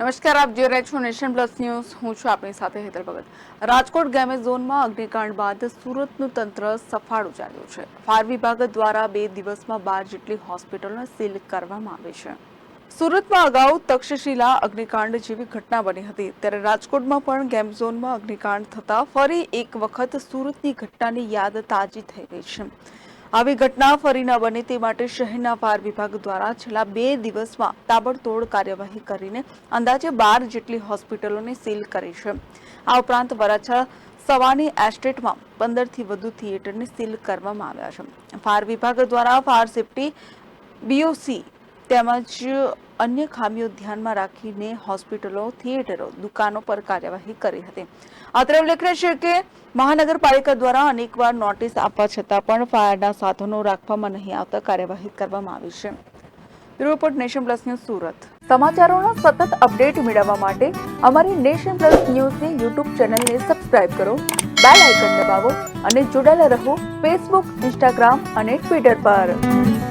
નમસ્કાર, આપ જોઈ રહ્યા છો નેશન પ્લસ ન્યૂઝ. હું છું આપની સાથે હેતલ ભગત. રાજકોટ ગેમે ઝોનમાં અગ્નિકાંડ બાદ સુરતનું તંત્ર સફાળું ચાલ્યું છે. ફાયર વિભાગ દ્વારા બે દિવસમાં બાર જેટલી હોસ્પિટલને સીલ કરવામાં આવી છે. સુરતમાં અગાઉ તક્ષશિલા અગ્નિકાંડ જેવી ઘટના બની હતી. ત્યારે રાજકોટમાં પણ ગેમ ઝોનમાં અગ્નિકાંડ થતા ફરી એક વખત સુરતની ઘટનાની યાદ તાજી થઈ ગઈ છે. આવી ઘટના ફરી ન બને તે માટે શહેરના ફાયર વિભાગ દ્વારા છેલ્લા બે દિવસમાં તાબડતોડ કાર્યવાહી કરીને અંદાજે બાર જેટલી હોસ્પિટલોને સીલ કરી છે. આ ઉપરાંત વરાછા સવાની એસ્ટેટમાં પંદરથી વધુ થિયેટરને સીલ કરવામાં આવ્યા છે. ફાયર વિભાગ દ્વારા ફાયર સેફટી બીઓસી તેમજ અન્ય ખામીઓ ધ્યાનમાં રાખીને હોસ્પિટલો, થિયેટરો, દુકાનો પર કાર્યવાહી કરી હતી. અત્રે ઉલ્લેખનીય છે કે મહાનગરપાલિકા દ્વારા અનેકવાર નોટિસ આપવા છતાં પણ ફાયરના સાધનો રાખવામાં નહીં આવતા કાર્યવાહી કરવામાં આવી છે. Report nation plus news Surat. સમાચારોના સતત અપડેટ મેળવવા માટે અમારી નેશન પ્લસ ન્યૂઝની યુટ્યુબ ચેનલને સબસ્ક્રાઇબ કરો, બેલ આઇકન દબાવો અને જોડાયેલા રહો ફેસબુક, ઇન્સ્ટાગ્રામ અને ટ્વિટર પર.